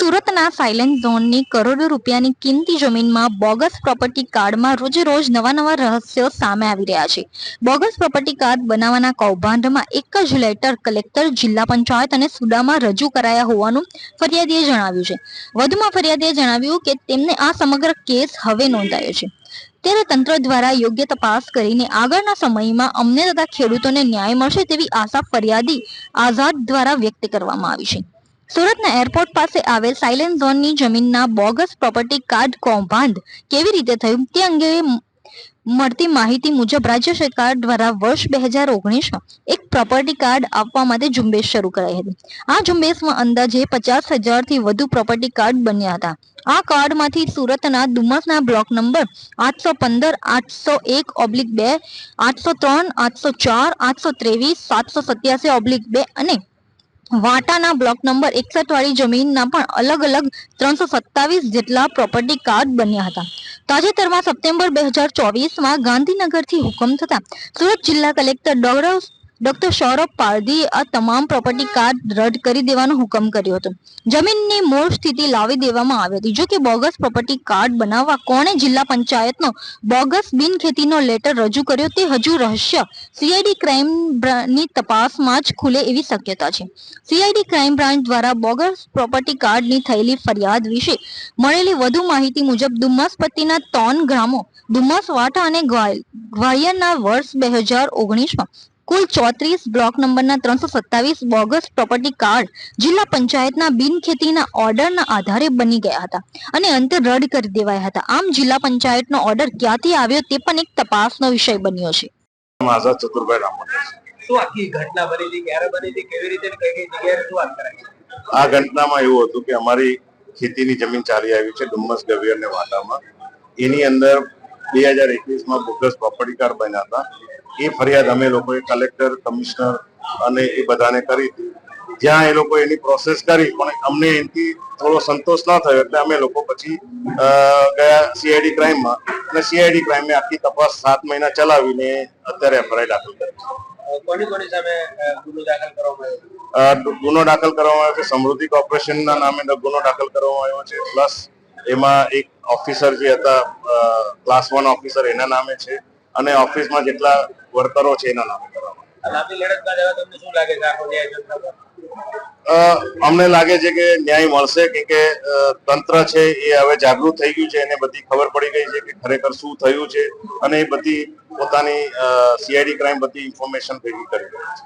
સુરતના સાયલેન્ટ ઝોનની કરોડો રૂપિયાની કિંમતી જમીનમાં બોગસ પ્રોપર્ટી કાર્ડમાં રોજે રોજ નવા નવા રહસ્યો સામે આવી રહ્યા છે. બોગસ પ્રોપર્ટી કાર્ડ બનાવવાના કૌભાંડમાં એક જ લેટર કલેક્ટર જિલ્લા પંચાયત અને સુદામાં રજૂ કરાયા હોવાનું ફરિયાદીએ જણાવ્યું છે. વધુમાં ફરિયાદીએ જણાવ્યું કે તેમને આ સમગ્ર કેસ હવે નોંધાયો છે. ત્યારે તંત્ર દ્વારા યોગ્ય તપાસ કરીને આગળના સમયમાં અમને તથા ખેડૂતોને ન્યાય મળશે તેવી આશા ફરિયાદી આઝાદ દ્વારા વ્યક્ત કરવામાં આવી છે. સુરતના એરપોર્ટ પાસે આવેલ સાયલેન્ટ ઝોનની જમીનના બોગસ પ્રોપર્ટી કાર્ડ કૌભાંડ કેવી રીતે થયું? તે અંગે મળતી માહિતી મુજબ રાજ્ય સરકાર દ્વારા વર્ષ બે હજાર ઓગણીસમાં એક પ્રોપર્ટી કાર્ડ આપવા માટે ઝુંબેશ શરૂ કરાઈ હતી. આ ઝુંબેશમાં અંદાજે પચાસ હજારથી વધુ પ્રોપર્ટી કાર્ડ બન્યા હતા. આ કાર્ડમાંથી સુરતના ડુમસના બ્લોક નંબર આઠસો પંદર, આઠસો એક ઓબ્લિક બે, આઠસો ત્રણ, આઠસો ચાર, આઠસો ત્રેવીસ, સાતસો સત્યાસી ઓબ્લિક બે અને વાટાના બ્લોક નંબર એકસઠ વાળી જમીનના પણ અલગ અલગ ત્રણસો સત્તાવીસ જેટલા પ્રોપર્ટી કાર્ડ બન્યા હતા. તાજેતરમાં સપ્ટેમ્બર બે હજાર ચોવીસમાં ગાંધીનગરથી હુકમ થતા સુરત જિલ્લા કલેક્ટર ડોક્ટર ડોક્ટર સૌરભ પારધીએ આ તમામ પ્રોપર્ટી કાર્ડ રદ કરી દેવાનો હુકમ કર્યો હતો. જમીનની મૂળ સ્થિતિ લાવી દેવામાં આવી હતી. જો કે બોગસ પ્રોપર્ટી કાર્ડ બનાવવા કોણે જિલ્લા પંચાયતનો બોગસ બિનખેતીનો લેટર રજૂ કર્યો તે હજુ રહસ્ય. સીઆઈડી ક્રાઇમની તપાસમાં જ ખુલે એવી શક્યતા છે. સીઆઈડી ક્રાઇમ બ્રાન્ચ દ્વારા બોગસ પ્રોપર્ટી કાર્ડની થયેલી ફરિયાદ વિશે મળેલી વધુ માહિતી મુજબ ડુમ્મસ પટ્ટીના ત્રણ ગ્રામો દુમ્મસ વાટા અને ગ્વાલ- ગ્વાલિયરના વર્ષ બે હજાર ઓગણીસમાં કુલ ચોત્રીસ બ્લોક નંબરના ત્રણસો સત્તાવીસ બોગસ પ્રોપર્ટી કાર્ડ જિલ્લા પંચાયતના બિનખેતીના ઓર્ડરના આધારે બની ગયા હતા અને અંતે રદ કરી દેવાયા હતા. આમ જિલ્લા પંચાયતનો ઓર્ડર ક્યાંથી આવ્યો તે પણ એક તપાસનો વિષય બન્યો છે. આઝાદ ચતુરભાઈ રામોડા શું આખી ઘટના બની ક્યારે બની કેવી રીતે કઈ કઈ જગ્યાએ શું વાત આ ઘટનામાં એવું હતું કે અમારી ખેતીની જમીન ચાલી આવી છે ડુમ્મસ ગવિયર ને વાટામાં એની અંદર બે હજાર એકવીસમાં બોગસ પ્રોપર્ટી કાર્ડ બન્યા હતા. એ ફરિયાદ અમે લોકોએ કલેક્ટર કમિશનર અને એ બધાને કરી હતી. જ્યાં એ લોકો એની પ્રોસેસ કરી પણ અમને એનાથી થોડો સંતોષ ન થયો એટલે અમે લોકો પછી ગયા સીઆઈડી ક્રાઇમમાં અને સીઆઈડી ક્રાઇમે આખી તપાસ સાત મહિના ચલાવીને અત્યારે એફઆઈઆર દાખલ કરી ગુનો દાખલ કરવામાં આવ્યો છે. સમૃદ્ધિ કોર્પોરેશનના નામે ગુનો દાખલ કરવામાં આવ્યો છે. પ્લસ એમાં એક ઓફિસર જે હતા ક્લાસ વન ઓફિસર એના નામે છે અને ઓફિસમાં જેટલા વર્કરો છે એના નામે અમને લાગે છે કે ન્યાય મળશે કે કે તંત્ર છે એ હવે જાગૃત થઈ ગયું છે એને બધી ખબર પડી ગઈ છે કે ખરેખર શું થયું છે અને એ બધી પોતાની સીઆઈડી ક્રાઇમ બધી ઇન્ફોર્મેશન ભેગી કરી રહી છે.